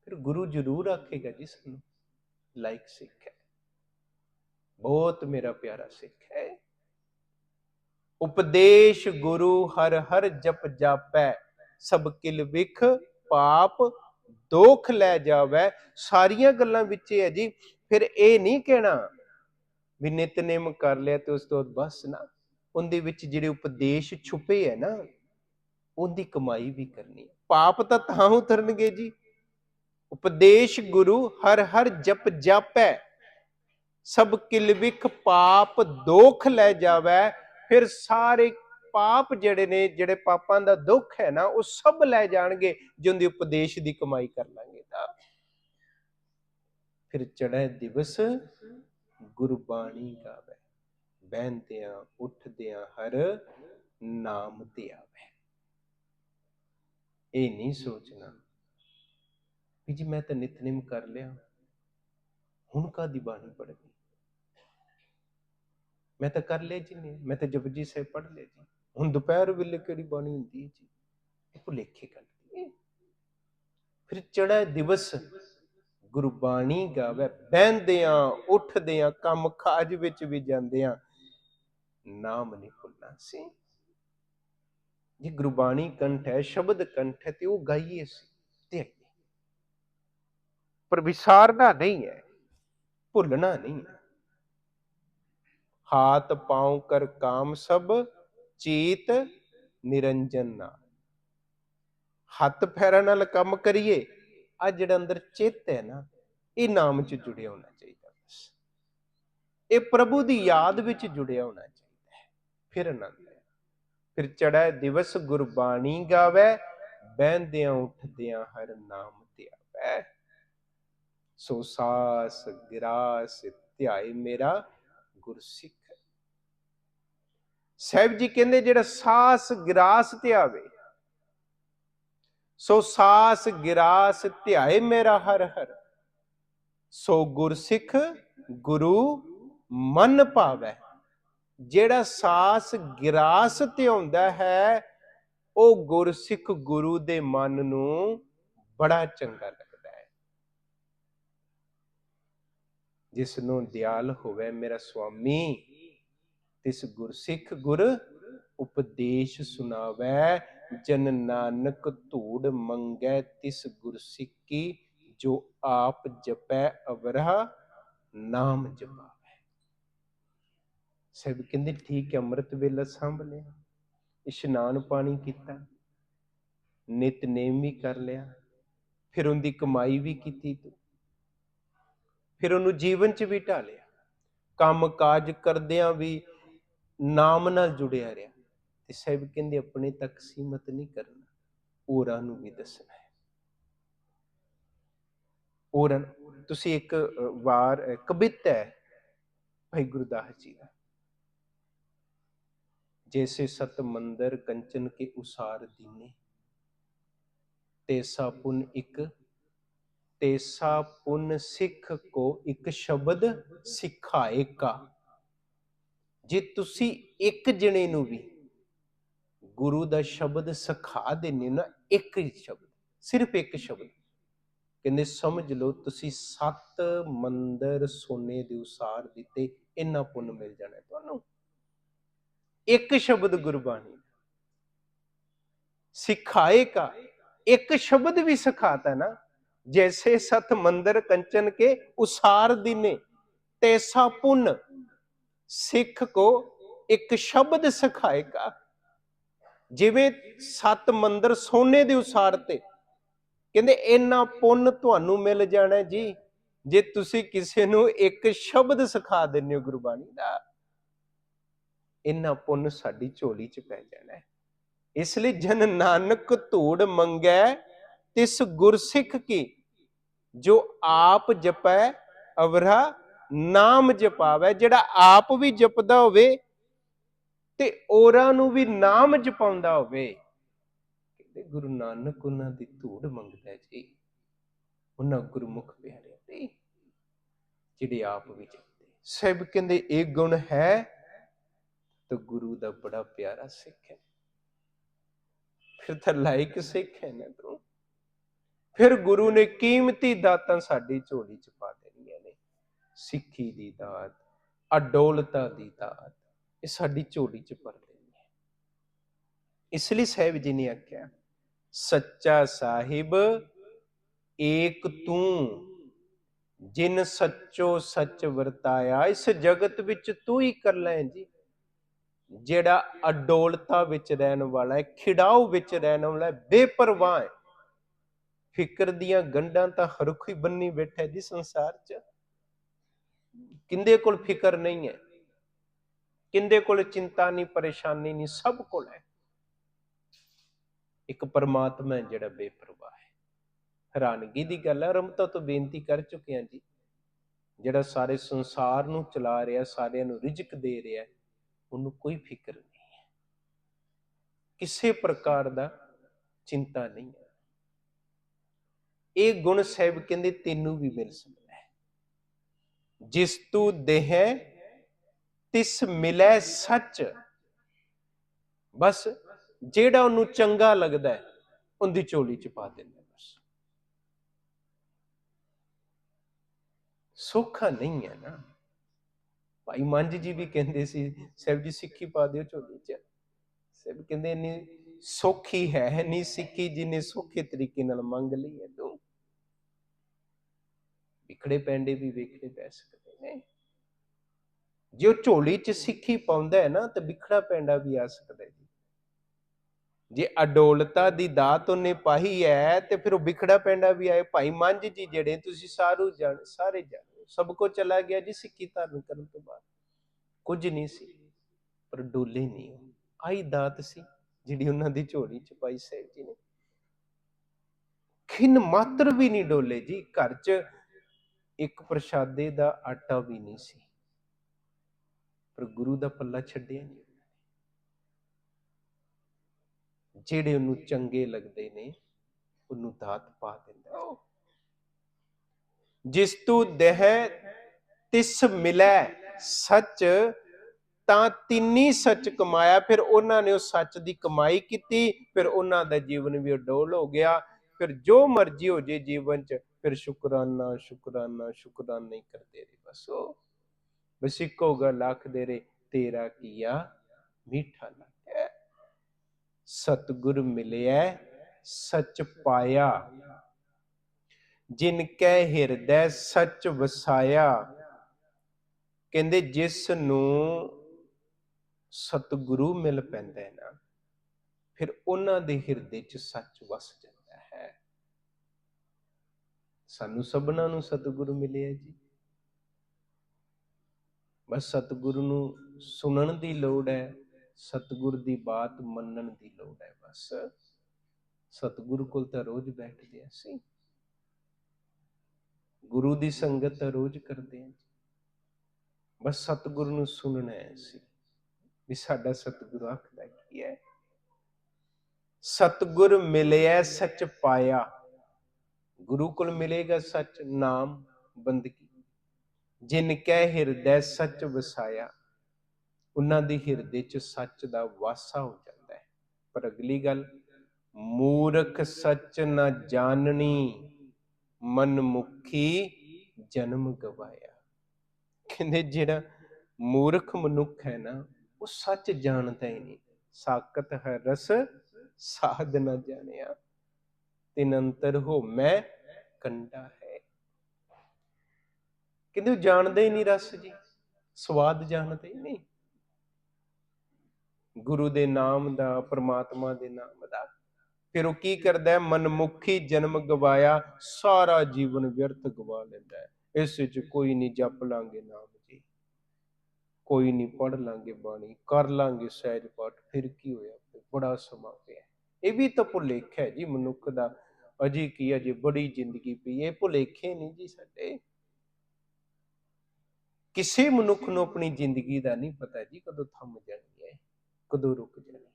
ਫਿਰ ਗੁਰੂ ਜ਼ਰੂਰ ਆਖੇਗਾ ਜੀ ਸਾਨੂੰ, ਲਾਇਕ ਸਿੱਖ ਹੈ। ਬਹੁਤ ਮੇਰਾ ਪਿਆਰਾ ਸਿੱਖ ਹੈ। ਉਪਦੇਸ਼ ਗੁਰੂ ਹਰ ਹਰ ਜਪ ਜਾਪੈ, ਸਭ ਕਿਲ ਵਿਖ, ਪਾਪ ਦੋਖ ਲੈ ਜਾਵੇ, ਸਾਰੀਆਂ ਗੱਲਾਂ ਵਿੱਚ ਹੈ ਜੀ, ਫਿਰ ਇਹ ਨਹੀਂ ਕਹਿਣਾ ਵੀ ਨਿਤਨੇਮ ਕਰ ਲਿਆ ਤੇ ਉਸ ਤੋਂ ਬਸ ਨਾ। ਉਹਦੇ ਵਿੱਚ ਜਿਹੜੇ ਉਪਦੇਸ਼ ਛੁਪੇ ਹੈ ਨਾ, ਉਹਦੀ ਕਮਾਈ ਵੀ ਕਰਨੀ ਹੈ। ਪਾਪ ਤਾਂ ਤਾਂ ਉਤਰਨਗੇ ਜੀ। ਉਪਦੇਸ਼ ਗੁਰੂ ਹਰ ਹਰ ਜਪ ਜਾਪੈ। ਸਭ ਕਿਲਵਿਖ ਪਾਪ ਦੋਖ ਲੈ ਜਾਵੇ, ਫਿਰ ਸਾਰੇ ਪਾਪ ਜਿਹੜੇ ਨੇ, ਜਿਹੜੇ ਪਾਪਾਂ ਦਾ ਦੁੱਖ ਹੈ ਨਾ, ਉਹ ਸਭ ਲੈ ਜਾਣਗੇ ਜਿਉਂਦੀ ਉਪਦੇਸ਼ ਦੀ ਕਮਾਈ ਕਰ ਲਾਂਗੇ ਤਾਂ। ਫਿਰ ਚੜ੍ਹੇ ਦਿਵਸ, ਗੁਰਬਾਣੀ ਗਾਵੇ। ਬਹਿੰਦਿਆਂ, ਉੱਠਦਿਆਂ ਹਰ ਨਾਮ ਤੇ ਆਵੇ ਇਹ ਨਹੀਂ ਸੋਚਣਾ ਵੀ ਜੀ ਮੈਂ ਤਾਂ ਨਿਤਨੇਮ ਕਰ ਲਿਆ, ਹੁਣ ਕਾਦੀ ਬਾਣੀ ਪੜ੍ਹਨੀ? ਮੈਂ ਤਾਂ ਕਰ ਲਿਆ ਜੀ ਨੇ ਮੈਂ ਤਾਂ ਜਪਜੀ ਸਾਹਿਬ ਪੜ੍ਹ ਲਿਆ ਜੀ। ਹੁਣ ਦੁਪਹਿਰ ਵੇਲੇ ਕਿਹੜੀ ਬਾਣੀ ਹੁੰਦੀ ਹੈ ਜੀ? ਇਹ ਭੁਲੇਖੇ ਕਰਦੀ ਹੈ ਫਿਰ ਚੜਾ ਦਿਵਸ, ਗੁਰਬਾਣੀ ਗਾਵੇ, ਬਹਿੰਦਿਆਂ, ਉੱਠਦਿਆਂ ਕੰਮ ਖਾਜ ਵਿੱਚ ਵੀ ਜਾਂਦਿਆਂ, ਨਾਮ ਨਹੀਂ ਭੁੱਲਣਾ ਸੀ। ਜੇ ਗੁਰਬਾਣੀ ਕੰਠ ਹੈ, ਸ਼ਬਦ ਕੰਠ ਹੈ, ਤੇ ਉਹ ਗਾਈਏ ਸੀ ਤੇ ਪਰ ਵਿਸਾਰਨਾ ਨਹੀਂ ਹੈ, ਭੁੱਲਣਾ ਨਹੀਂ ਹੈ। ਹਾਥ ਪਾਉ ਕਰ ਕਾਮ ਸਭ ਚੀਤ ਨਿਰੰਜਨ ਨਾਲ ਹੱਥ ਪੈਰਾਂ ਨਾਲ ਕੰਮ ਕਰੀਏ, ਆ ਜਿਹੜਾ ਅੰਦਰ ਚਿੱਤ ਹੈ ਨਾ, ਇਹ ਨਾਮ 'ਚ ਜੁੜਿਆ ਹੋਣਾ ਚਾਹੀਦਾ ਬਸ। ਇਹ ਪ੍ਰਭੂ ਦੀ ਯਾਦ ਵਿੱਚ ਜੁੜਿਆ ਹੋਣਾ ਚਾਹੀਦਾ ਹੈ। ਫਿਰ ਆਨੰਦ ਹੈ। ਫਿਰ ਚੜੈ ਦਿਵਸ ਗੁਰਬਾਣੀ ਗਾਵੇ, ਬਹਿੰਦਿਆਂ ਉੱਠਦਿਆਂ ਹਰ ਨਾਮ ਤੇ ਆਵੇ ਸੋ ਸਾਸ ਗਿਰਾਸ ਧਿਆਏ ਮੇਰਾ ਗੁਰਸਿੱਖ ਸਾਹਿਬ ਜੀ ਕਹਿੰਦੇ ਜਿਹੜਾ ਸਾਸ ਗਿਰਾਸ ਧਿਆਵੇ ਸੋ ਸਾਸ ਗਿਰਾਸ ਧਿਆਏ ਮੇਰਾ ਹਰ ਹਰ, ਸੋ ਗੁਰਸਿੱਖ ਗੁਰੂ ਮਨ ਭਾਵੈ। ਜਿਹੜਾ ਸਾਸ ਗਿਰਾਸ ਧਿਆਉਂਦਾ ਹੈ, ਉਹ ਗੁਰਸਿੱਖ ਗੁਰੂ ਦੇ ਮਨ ਨੂੰ ਬੜਾ ਚੰਗਾ ਲੱਗਦਾ ਹੈ। ਜਿਸ ਨੂੰ ਦਿਆਲ ਹੋਵੇ ਮੇਰਾ ਸੁਆਮੀ ਤਿਸ ਗੁਰਸਿੱਖ ਗੁਰ ਉਪਦੇਸ਼ ਸੁਣਾਵੈ, ਜਨ ਨਾਨਕ ਧੂੜ ਮੰਗੈ, ਤਿਸ ਗੁਰਸਿੱਕੀ ਜੋ ਆਪ ਜਪੈ ਅਵਰਹਾ, ਨਾਮ ਜਪਾਵੈ। ਸਾਹਿਬ ਕਹਿੰਦੇ ਠੀਕ ਹੈ, ਅੰਮ੍ਰਿਤ ਵੇਲਾ ਸਾਂਭ ਲਿਆ, ਇਸ਼ਨਾਨ ਪਾਣੀ ਕੀਤਾ ਨਿਤਨੇਮ ਵੀ ਕਰ ਲਿਆ, ਫਿਰ ਉਹਦੀ ਕਮਾਈ ਵੀ ਕੀਤੀ ਤੂੰ, ਫਿਰ ਉਹਨੂੰ ਜੀਵਨ 'ਚ ਵੀ ਢਾਲਿਆ, ਕੰਮ ਕਾਜ ਕਰਦਿਆਂ ਵੀ ਨਾਮ ਨਾਲ ਜੁੜਿਆ ਰਿਹਾ ਤੇ ਸਾਹਿਬ ਕਹਿੰਦੇ ਆਪਣੇ ਤੱਕ ਸੀਮਤ ਨਹੀਂ ਕਰਨਾ, ਹੋਰਾਂ ਨੂੰ ਵੀ ਦੱਸਣਾ ਹੈ। ਹੋਰਾਂ, ਤੁਸੀਂ ਇੱਕ ਵਾਰ ਕਵਿਤਾ ਹੈ ਭਾਈ ਗੁਰਦਾਸ ਜੀ ਦਾ। ਜੈਸੇ ਸਤ ਮੰਦਰ ਕੰਚਨ ਕੇ ਉਸਾਰ ਦੀਨੇ ਤੇਸਾ ਪੁਨ ਇੱਕ ਤੇਸਾ ਪੁਨ ਸਿੱਖ ਕੋ ਇੱਕ ਸ਼ਬਦ ਸਿਖਾਏ ਕਾ। ਜੇ ਤੁਸੀਂ ਇੱਕ ਜਣੇ ਨੂੰ ਵੀ ਗੁਰੂ ਦਾ ਸ਼ਬਦ ਸਿਖਾ ਦਿੰਦੇ ਹੋ ਨਾ, ਇੱਕ ਹੀ ਸ਼ਬਦ, ਸਿਰਫ ਇੱਕ ਸ਼ਬਦ, ਕਹਿੰਦੇ ਸਮਝ ਲਓ ਤੁਸੀਂ ਸੱਤ ਮੰਦਰ ਸੋਨੇ ਦੇ ਉਸਾਰ ਦਿੱਤੇ, ਇੰਨਾ ਪੁੰਨ ਮਿਲ ਜਾਣਾ ਤੁਹਾਨੂੰ। ਇੱਕ ਸ਼ਬਦ ਗੁਰਬਾਣੀ ਸਿਖਾਏ ਕਾ? ਇੱਕ ਸ਼ਬਦ ਵੀ ਸਿਖਾਤਾ ਨਾ, ਜੈਸੇ ਸਤ ਮੰਦਰ ਕੰਚਨ ਕੇ ਉਸਾਰ ਦਿਨੇ, ਤੈਸਾ ਪੁੰਨ। ਸਿੱਖ ਕੋ ਇੱਕ ਸ਼ਬਦ ਸਿਖਾਏਗਾ। ਜਿਵੇਂ ਸੱਤ ਮੰਦਰ ਸੋਨੇ ਦੇ ਉਸਾਰ ਤੇ। ਕਹਿੰਦੇ, ਇੰਨਾ ਪੁੰਨ ਤੁਹਾਨੂੰ ਮਿਲ ਜਾਣਾ ਜੀ, ਜੇ ਤੁਸੀਂ ਕਿਸੇ ਨੂੰ ਇੱਕ ਸ਼ਬਦ ਸਿਖਾ ਦਿੰਦੇ ਹੋ ਗੁਰਬਾਣੀ ਦਾ। ਇੰਨਾ ਪੁੰਨ ਸਾਡੀ ਝੋਲੀ 'ਚ ਪੈ ਜਾਣਾ ਇਸ ਲਈ ਜਨ ਨਾਨਕ ਧੂੜ ਮੰਗੈ, ਤਿਸ ਗੁਰਸਿੱਖ ਕੀ, ਜੋ ਆਪ ਜਪੈ ਅਵਰਾ ਨਾਮ ਜਪਾਵੇ, ਜਿਹੜਾ ਆਪ ਵੀ ਜਪਦਾ ਹੋਵੇ ਤੇ ਔਰਾਂ ਨੂੰ ਵੀ ਨਾਮ ਜਪਾਉਂਦਾ ਹੋਵੇ। ਕਹਿੰਦੇ ਗੁਰੂ ਨਾਨਕ ਉਹਨਾਂ ਦੀ ਧੂੜ ਮੰਗਦਾ ਜੀ। ਉਹਨਾਂ ਗੁਰਮੁਖ ਪਿਆਰਿਆਂ ਦੀ ਜਿਹੜੇ ਆਪ ਵੀ ਜਪਦੇ। ਸਭ ਕਹਿੰਦੇ, ਇਹ ਗੁਣ ਹੈ ਤਾਂ ਗੁਰੂ ਦਾ ਬੜਾ ਪਿਆਰਾ ਸਿੱਖ ਹੈ। ਫਿਰ ਤਾਂ ਲਾਇਕ ਸਿੱਖ ਹੈ ਨਾ ਤੂੰ। ਫਿਰ ਗੁਰੂ ਨੇ ਕੀਮਤੀ ਦਾਤਾਂ ਸਾਡੀ ਝੋਲੀ ਚ ਪਾ ਸਿੱਖੀ ਦੀ ਦਾਤ, ਅਡੋਲਤਾ ਦੀ ਦਾਤ, ਇਹ ਸਾਡੀ ਝੋਲੀ ਚ ਭਰ ਦੇਣੀ ਹੈ। ਇਸ ਲਈ ਸਾਹਿਬ ਜੀ ਨੇ ਆਖਿਆ, ਸੱਚਾ ਸਾਹਿਬ, ਏਕ ਤੂੰ, ਜਿਨ ਸੱਚੋ ਸੱਚ ਵਰਤਾਇਆ, ਇਸ ਜਗਤ ਵਿੱਚ ਤੂੰ ਹੀ ਕਰ ਲੈ ਜੀ। ਜਿਹੜਾ ਅਡੋਲਤਾ ਵਿੱਚ ਰਹਿਣ ਵਾਲਾ ਹੈ ਖਿਡਾਓ ਵਿੱਚ ਰਹਿਣ ਵਾਲਾ ਹੈ, ਬੇਪਰਵਾਹ ਹੈ। ਫਿਕਰ ਦੀਆਂ ਗੰਢਾਂ ਤਾਂ ਹਰ ਕੋਈ ਬੰਨੀ ਬੈਠਾ ਜੀ ਸੰਸਾਰ 'ਚ। ਕਿੰਦੇ ਕੋਲ ਫਿਕਰ ਨਹੀਂ ਹੈ? ਕਿੰਦੇ ਕੋਲ ਚਿੰਤਾ ਨਹੀਂ, ਪਰੇਸ਼ਾਨੀ ਨਹੀਂ? ਸਭ ਕੋਲ ਹੈ। ਇੱਕ ਪਰਮਾਤਮਾ ਹੈ ਜਿਹੜਾ ਬੇਪਰਵਾਹ ਹੈ। ਹੈਰਾਨਗੀ ਦੀ ਗੱਲ ਹੈ, ਰਮਤਾ ਤੋਂ ਬੇਨਤੀ ਕਰ ਚੁੱਕੇ ਹਾਂ ਜੀ। ਜਿਹੜਾ ਸਾਰੇ ਸੰਸਾਰ ਨੂੰ ਚਲਾ ਰਿਹਾ, ਸਾਰਿਆਂ ਨੂੰ ਰਿਜ਼ਕ ਦੇ ਰਿਹਾ, ਉਹਨੂੰ ਕੋਈ ਫਿਕਰ ਨਹੀਂ ਹੈ। ਕਿਸੇ ਪ੍ਰਕਾਰ ਦਾ ਚਿੰਤਾ ਨਹੀਂ ਹੈ। ਇਹ ਗੁਣ ਸਾਹਿਬ ਕਹਿੰਦੇ, ਤੈਨੂੰ ਵੀ ਮਿਲ ਸਕਦਾ ਜਿਸ ਤੂੰ ਦੇਹ, ਤਿਸ ਮਿਲੈ ਸੱਚ। ਬਸ ਜਿਹੜਾ ਉਹਨੂੰ ਚੰਗਾ ਲੱਗਦਾ ਹੈ, ਉਹਦੀ ਝੋਲੀ ਚ ਪਾ ਦਿੰਦਾ ਬਸ। ਸੌਖਾ ਨਹੀਂ ਹੈ ਨਾ। ਭਾਈ ਮੰਜ ਜੀ ਵੀ ਕਹਿੰਦੇ ਸੀ, ਸਾਹਿਬ ਜੀ ਸਿੱਖੀ ਪਾ ਦਿਓ ਝੋਲੀ ਚ। ਸਾਹਿਬ ਕਹਿੰਦੇ ਨਹੀਂ ਸੌਖੀ ਹੈ ਨਹੀਂ ਸਿੱਖੀ ਜਿਨੇ ਸੌਖੇ ਤਰੀਕੇ ਨਾਲ ਮੰਗ ਲਈ ਹੈ ਤੂੰ ਵਿਖੜੇ ਪੈਂਡੇ ਵੀ ਵੇਖੜੇ ਪੈ ਸਕਦੇ ਨੇ। ਜੇ ਉਹ ਝੋਲੀ ਚ ਸਿੱਖੀ ਪਾਉਂਦਾ ਹੈ ਨਾ, ਤਾਂ ਵਿਖੜਾ ਪੈਂਡਾ ਵੀ ਆ ਸਕਦਾ ਜੀ। ਜੇ ਅਡੋਲਤਾ ਦੀ ਦਾਤ ਉਹਨੇ ਪਾਈ ਹੈ, ਤੇ ਫਿਰ ਉਹ ਵਿਖੜਾ ਪੈਂਡਾ ਵੀ ਆਏ ਭਾਈ ਮੰਝ ਜੀ ਜਿਹੜੇ, ਤੁਸੀਂ ਸਾਰੂ ਜਾਣ, ਸਾਰੇ ਜਾਣੋ। ਸਭ ਕੋ ਚਲਾ ਗਿਆ ਜੀ ਸਿੱਖੀ ਧਾਰਨ ਕਰਨ ਤੋਂ ਬਾਅਦ। ਕੁਝ ਨਹੀਂ ਸੀ, ਪਰ ਡੋਲੇ ਨਹੀਂ ਉਹ। ਆਈ ਦਾਤ ਸੀ ਜਿਹੜੀ ਉਹਨਾਂ ਦੀ ਝੋਲੀ ਚ ਪਾਈ ਸਾਹਿਬ ਜੀ ਨੇ। ਖਿੰਨ ਮਾਤਰ ਵੀ ਨਹੀਂ ਡੋਲੇ ਜੀ। ਘਰ ਚ ਇੱਕ ਪ੍ਰਸ਼ਾਦੇ ਦਾ ਆਟਾ ਵੀ ਨਹੀਂ ਸੀ। ਪਰ ਗੁਰੂ ਦਾ ਪੱਲਾ ਛੱਡਿਆ ਨਹੀਂ ਜਿਹੜੇ ਉਹਨੂੰ ਚੰਗੇ ਲੱਗਦੇ ਨੇ, ਉਹਨੂੰ ਦਾਤ ਪਾ ਦਿੰਦਾ ਜਿਸ ਤੂੰ ਦੇਹ, ਤਿਸ ਮਿਲੈ, ਸੱਚ, ਤਾਂ ਤਿੰਨੀ ਸੱਚ ਕਮਾਇਆ। ਫਿਰ ਉਹਨਾਂ ਨੇ ਉਹ ਸੱਚ ਦੀ ਕਮਾਈ ਕੀਤੀ। ਫਿਰ ਉਹਨਾਂ ਦਾ ਜੀਵਨ ਵੀ ਅਡੋਲ ਹੋ ਗਿਆ। ਫਿਰ ਜੋ ਮਰਜ਼ੀ ਹੋ ਜੇ ਜੀਵਨ ਚ ਫਿਰ ਸ਼ੁਕਰਾਨਾ ਸ਼ੁਕਰਾਨਾ ਸ਼ੁਕਰਾਨਾ ਹੀ ਕਰਦੇ ਰਹੇ ਬਸ। ਉਹ ਬਸ ਇੱਕੋ ਗੱਲ ਆਖਦੇ ਰਹੇ, ਤੇਰਾ ਕੀਆ ਮੀਠਾ ਲੱਗਿਆ ਸਤਗੁਰ ਮਿਲਿਆ ਸੱਚ ਪਾਇਆ। ਜਿਨ ਕੈ ਹਿਰਦੈ, ਸੱਚ ਵਸਾਇਆ। ਕਹਿੰਦੇ ਜਿਸ ਨੂੰ ਸਤਿਗੁਰੂ ਮਿਲ ਪੈਂਦਾ ਨਾ, ਫਿਰ ਉਹਨਾਂ ਦੇ ਹਿਰਦੇ 'ਚ ਸੱਚ ਵਸ ਜਾਂਦਾ। ਸਾਨੂੰ ਸਭਨਾਂ ਨੂੰ ਸਤਿਗੁਰੂ ਮਿਲਿਆ ਜੀ। ਬਸ ਸਤਿਗੁਰੂ ਨੂੰ ਸੁਣਨ ਦੀ ਲੋੜ ਹੈ, ਸਤਿਗੁਰ ਦੀ ਬਾਤ ਮੰਨਣ ਦੀ ਲੋੜ ਹੈ ਬਸ। ਸਤਿਗੁਰੂ ਕੋਲ ਤਾਂ ਰੋਜ਼ ਬੈਠਦੇ ਹਾਂ ਅਸੀਂ। ਗੁਰੂ ਦੀ ਸੰਗਤ ਤਾਂ ਰੋਜ਼ ਕਰਦੇ ਹਾਂ ਬਸ ਸਤਿਗੁਰ ਨੂੰ ਸੁਣਨਾ ਹੈ ਅਸੀਂ। ਵੀ ਸਾਡਾ ਸਤਿਗੁਰੂ ਆਖਦਾ ਕੀ ਹੈ? ਸਤਿਗੁਰ ਮਿਲਿਆ ਸੱਚ ਪਾਇਆ। ਗੁਰੂ ਕੋਲ ਮਿਲੇਗਾ ਸੱਚ ਨਾਮ ਬੰਦਗੀ। ਜਿਨ ਕੈ ਹਿਰਦੈ ਸੱਚ ਵਸਾਇਆ ਉਹਨਾਂ ਦੇ ਹਿਰਦੇ 'ਚ ਸੱਚ ਦਾ ਵਾਸਾ ਹੋ ਜਾਂਦਾ ਹੈ। ਪਰ ਅਗਲੀ ਗੱਲ, ਮੂਰਖ ਸੱਚ ਨਾ ਜਾਣਨੀ, ਮਨਮੁਖੀ ਜਨਮ ਗਵਾਇਆ। ਕਹਿੰਦੇ ਜਿਹੜਾ ਮੂਰਖ ਮਨੁੱਖ ਹੈ ਨਾ, ਉਹ ਸੱਚ ਜਾਣਦਾ ਹੀ ਨਹੀਂ। ਸਾਕਤ ਹੈ ਰਸ ਸਾਧ ਨਾ ਜਾਣਿਆ। ਤਿਨ ਅੰਤਰ ਹੋ ਮੈਂ ਕੰਡਾ ਹੈ। ਕਹਿੰਦੇ ਉਹ ਜਾਣਦਾ ਹੀ ਨਹੀਂ ਰਸ ਜੀ। ਸਵਾਦ ਜਾਣਦੇ ਹੀ ਨਹੀਂ। ਗੁਰੂ ਦੇ ਨਾਮ ਦਾ, ਪ੍ਰਮਾਤਮਾ ਦੇ ਨਾਮ ਦਾ। ਫਿਰ ਉਹ ਕੀ ਕਰਦਾ ਹੈ? ਮਨਮੁਖੀ ਜਨਮ ਗਵਾਇਆ, ਸਾਰਾ ਜੀਵਨ ਵਿਅਰਥ ਗਵਾ ਲੈਂਦਾ ਹੈ। ਇਸ ਵਿੱਚ ਕੋਈ ਨਹੀਂ ਜਪ ਲਾਂਗੇ ਨਾਮ ਜੀ। ਕੋਈ ਨਹੀਂ ਪੜ ਲਾਂਗੇ ਬਾਣੀ, ਕਰ ਲਾਂਗੇ ਸਹਿਜ ਪਾਠ, ਫਿਰ ਕੀ ਹੋਇਆ? ਬੜਾ ਸਮਾਂ ਪਿਆ। ਇਹ ਵੀ ਤਾਂ ਭੁਲੇਖ ਹੈ ਜੀ, ਮਨੁੱਖ ਦਾ ਅਜੀ ਕੀ ਅਜੇ ਬੜੀ ਜ਼ਿੰਦਗੀ ਪਈ ਇਹ ਭੁਲੇਖੇ ਨਹੀਂ ਜੀ ਸਾਡੇ। ਕਿਸੇ ਮਨੁੱਖ ਨੂੰ ਆਪਣੀ ਜ਼ਿੰਦਗੀ ਦਾ ਨਹੀਂ ਪਤਾ ਜੀ ਕਦੋਂ ਥੰਮ ਜਾਣੀ ਹੈ ਕਦੋਂ ਰੁਕ ਜਾਣੀ।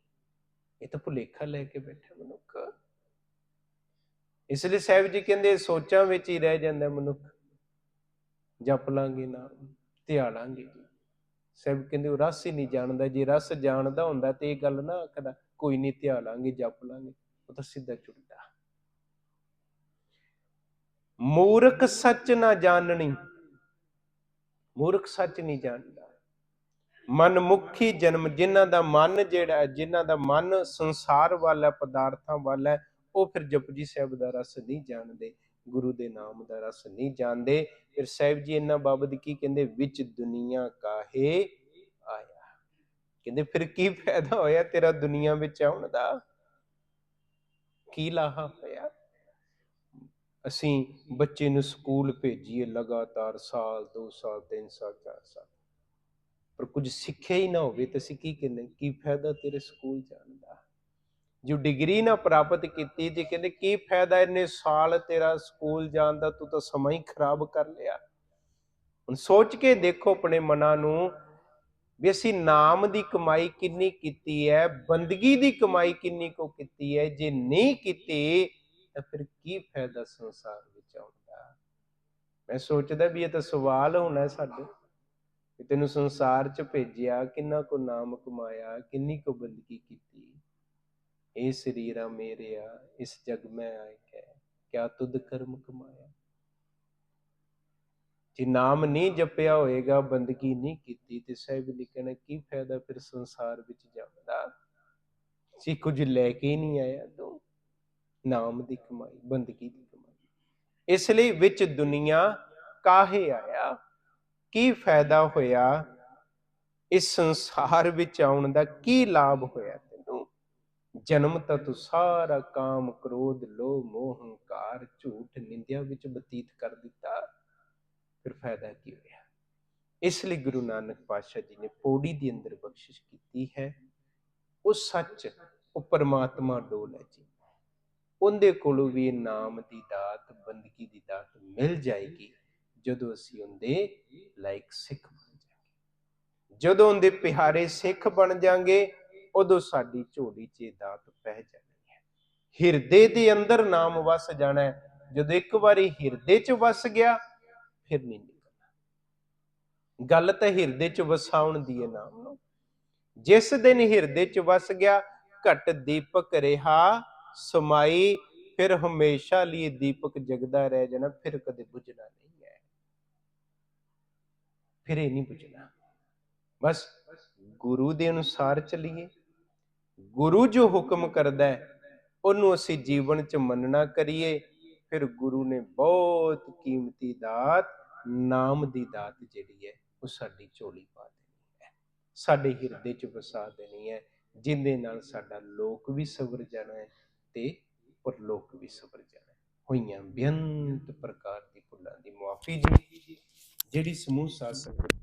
ਇਹ ਤਾਂ ਭੁਲੇਖਾ ਲੈ ਕੇ ਬੈਠਾ ਮਨੁੱਖ। ਇਸ ਲਈ ਸਾਹਿਬ ਜੀ ਕਹਿੰਦੇ, ਸੋਚਾਂ ਵਿੱਚ ਹੀ ਰਹਿ ਜਾਂਦਾ ਮਨੁੱਖ। ਜਪ ਲਾਂਗੇ ਨਾ ਧਿਆਲਾਂਗੇ ਜੀ। ਸਾਹਿਬ ਕਹਿੰਦੇ, ਉਹ ਰਸ ਹੀ ਨਹੀਂ ਜਾਣਦਾ, ਜੇ ਰਸ ਜਾਣਦਾ ਹੁੰਦਾ ਤੇ ਇਹ ਗੱਲ ਨਾ ਆਖਦਾ, ਕੋਈ ਨਹੀਂ ਧਿਆਲਾਂਗੇ ਜਪ ਲਾਂਗੇ, ਉਹ ਤਾਂ ਸਿੱਧਾ ਚੁੱਕ ਮੂਰਖ ਸੱਚ ਨਾ ਜਾਣਨੀ। ਮੂਰਖ ਸੱਚ ਨਹੀਂ ਜਾਣਦਾ। ਮਨਮੁਖੀ ਜਨਮ ਜਿਨ੍ਹਾਂ ਦਾ ਮਨ ਜਿਹੜਾ ਜਿਨ੍ਹਾਂ ਦਾ ਮਨ ਸੰਸਾਰ ਵੱਲ ਹੈ ਪਦਾਰਥਾਂ ਵੱਲ ਹੈ, ਉਹ ਫਿਰ ਜਪਜੀ ਸਾਹਿਬ ਦਾ ਰਸ ਨਹੀਂ ਜਾਣਦੇ। ਗੁਰੂ ਦੇ ਨਾਮ ਦਾ ਰਸ ਨਹੀਂ ਜਾਣਦੇ। ਫਿਰ ਸਾਹਿਬ ਜੀ ਇਹਨਾਂ ਬਾਬਤ ਕੀ ਕਹਿੰਦੇ? ਵਿੱਚ ਦੁਨੀਆ ਕਾਹੇ ਆਇਆ। ਕਹਿੰਦੇ, ਫਿਰ ਕੀ ਫਾਇਦਾ ਹੋਇਆ ਤੇਰਾ ਦੁਨੀਆ ਵਿੱਚ ਆਉਣ ਦਾ? ਕੀ ਲਾਹਾ ਹੋਇਆ ਅਸੀਂ ਬੱਚੇ ਨੂੰ ਸਕੂਲ ਭੇਜੀਏ ਲਗਾਤਾਰ ਸਾਲ 2 ਸਾਲ 3 ਸਾਲ 4 ਸਾਲ। ਪਰ ਕੁਝ ਸਿੱਖਿਆ ਹੀ ਨਾ ਹੋਵੇ ਤਾਂ ਅਸੀਂ ਕੀ ਕਹਿੰਦੇ, ਕੀ ਫਾਇਦਾ ਤੇਰੇ ਸਕੂਲ ਜਾਣ ਦਾ? ਜੋ ਡਿਗਰੀ ਨਾ ਪ੍ਰਾਪਤ ਕੀਤੀ ਤੇ ਕਹਿੰਦੇ ਕੀ ਫਾਇਦਾ ਇੰਨੇ ਸਾਲ ਤੇਰਾ ਸਕੂਲ ਜਾਣ ਦਾ, ਤੂੰ ਤਾਂ ਸਮਾਂ ਹੀ ਖਰਾਬ ਕਰ ਲਿਆ। ਹੁਣ ਸੋਚ ਕੇ ਦੇਖੋ ਆਪਣੇ ਮਨਾਂ ਨੂੰ ਵੀ ਅਸੀਂ ਨਾਮ ਦੀ ਕਮਾਈ ਕਿੰਨੀ ਕੀਤੀ ਹੈ, ਬੰਦਗੀ ਦੀ ਕਮਾਈ ਕਿੰਨੀ ਕੋ ਕੀਤੀ ਹੈ, ਜੇ ਨਹੀਂ ਕੀਤੀ ਤਾਂ ਫਿਰ ਕੀ ਫਾਇਦਾ ਸੰਸਾਰ ਵਿੱਚ ਆਉਣ ਦਾ? ਮੈਂ ਸੋਚਦਾ ਵੀ ਇਹ ਤਾਂ ਸਵਾਲ ਹੋਣਾ ਸਾਡੇ। ਕਿ ਤੈਨੂੰ ਸੰਸਾਰ 'ਚ ਭੇਜਿਆ, ਕਿੰਨਾ ਕੋ ਨਾਮ ਕਮਾਇਆ, ਕਿੰਨੀ ਕੋ ਬੰਦਗੀ ਕੀਤੀ। ਇਹ ਸਰੀਰਾ ਮੇਰਿਆ, ਇਸ ਜਗ ਮੈਂ ਆਇ ਕੇ ਕਿਆ ਤੁਧ ਕਰਮ ਕਮਾਇਆ? ਜੇ ਨਾਮ ਨਹੀਂ ਜਪਿਆ ਹੋਏਗਾ, ਬੰਦਗੀ ਨਹੀਂ ਕੀਤੀ ਤੇ ਸਾਹਿਬ ਲਿਖਣਾ ਕੀ ਫਾਇਦਾ ਫਿਰ ਸੰਸਾਰ ਵਿੱਚ ਜਾਣ ਦਾ ਸੀ ਕੁਝ ਲੈ ਕੇ ਨਹੀਂ ਆਇਆ, ਤੂੰ ਨਾਮ ਦੀ ਕਮਾਈ, ਬੰਦਗੀ ਦੀ ਕਮਾਈ। ਇਸ ਲਈ ਵਿੱਚ ਦੁਨੀਆ ਕਾਹੇ ਆਇਆ, ਕੀ ਫਾਇਦਾ ਹੋਇਆ, ਇਸ ਸੰਸਾਰ ਵਿੱਚ ਆਉਣ ਦਾ ਕੀ ਲਾਭ ਹੋਇਆ ਤੈਨੂੰ? ਜਨਮ ਤਾਂ ਤੂੰ ਸਾਰਾ ਕਾਮ, ਕ੍ਰੋਧ, ਲੋਭ, ਮੋਹ, ਹੰਕਾਰ, ਝੂਠ, ਨਿੰਦਿਆ ਵਿੱਚ ਬਤੀਤ ਕਰ ਦਿੱਤਾ। ਫਿਰ ਫਾਇਦਾ ਕੀ ਹੋਇਆ? ਇਸ ਲਈ ਗੁਰੂ ਨਾਨਕ ਪਾਤਸ਼ਾਹ ਜੀ ਨੇ ਪੌੜੀ ਦੇ ਅੰਦਰ ਬਖਸ਼ਿਸ਼ ਕੀਤੀ ਹੈ। ਉਹ ਸੱਚ, ਉਹ ਪਰਮਾਤਮਾ ਡੋਲ ਹੈ ਜੀ। ਉਹਦੇ ਕੋਲੋਂ ਵੀ ਨਾਮ ਦੀ ਦਾਤ, ਬੰਦਗੀ ਦੀ ਦਾਤ ਮਿਲ ਜਾਏਗੀ ਜਦੋਂ ਅਸੀਂ ਉਹਦੇ ਲਾਇਕ ਸਿੱਖ ਬਣ ਜਾਵਾਂਗੇ। ਜਦੋਂ ਉਹਦੇ ਪਿਆਰੇ ਸਿੱਖ ਬਣ ਜਾਾਂਗੇ ਉਦੋਂ ਸਾਡੀ ਝੋਲੀ 'ਚ ਇਹ ਦਾਤ ਪੈ ਜਾਣੀ ਹੈ। ਹਿਰਦੇ ਦੇ ਅੰਦਰ ਨਾਮ ਵਸ ਜਾਣਾ ਹੈ। ਜਦੋਂ ਇੱਕ ਵਾਰੀ ਹਿਰਦੇ 'ਚ ਵਸ ਗਿਆ, ਫਿਰ ਨਹੀਂ ਨਿਕਲਣਾ। ਗੱਲ ਤਾਂ ਹਿਰਦੇ 'ਚ ਵਸਾਉਣ ਦੀ ਹੈ ਨਾਮ ਨੂੰ ਜਿਸ ਦਿਨ ਹਿਰਦੇ 'ਚ ਵਸ ਗਿਆ, ਘਟ ਦੀਪਕ ਰਿਹਾ ਸਮਾਈ, ਫਿਰ ਹਮੇਸ਼ਾ ਲਈ ਦੀਪਕ ਜਗਦਾ ਰਹਿ ਜਾਣਾ, ਫਿਰ ਕਦੇ ਬੁਝਣਾ ਨਹੀਂ ਹੈ। ਫਿਰ ਇਹ ਨਹੀਂ ਬੁਝਣਾ। ਬਸ ਗੁਰੂ ਦੇ ਅਨੁਸਾਰ ਚੱਲੀਏ। ਗੁਰੂ ਜੋ ਹੁਕਮ ਕਰਦਾ ਹੈ, ਉਹਨੂੰ ਅਸੀਂ ਜੀਵਨ 'ਚ ਮੰਨਣਾ ਕਰੀਏ। ਫਿਰ ਗੁਰੂ ਨੇ ਬਹੁਤ ਕੀਮਤੀ ਦਾਤ, ਨਾਮ ਦੀ ਦਾਤ ਜਿਹੜੀ ਹੈ, ਉਹ ਸਾਡੀ ਝੋਲੀ ਪਾ ਦੇਣੀ ਹੈ। ਸਾਡੇ ਹਿਰਦੇ 'ਚ ਵਸਾ ਦੇਣੀ ਹੈ। ਜਿੰਦੇ ਨਾਲ ਸਾਡਾ ਲੋਕ ਵੀ ਸਵਰ ਜਾਣਾ ਹੈ। ਤੇ ਪਰਲੋਕ ਵੀ ਸਵਰ ਜਾਣਾ। ਹੋਈਆਂ ਬੇਅੰਤ ਪ੍ਰਕਾਰ ਦੀ ਭੁੱਲਾਂ ਦੀ ਮੁਆਫੀ ਜੀ ਜਿਹੜੀ ਸਮੂਹ ਸਾਧ ਸੰਗਤ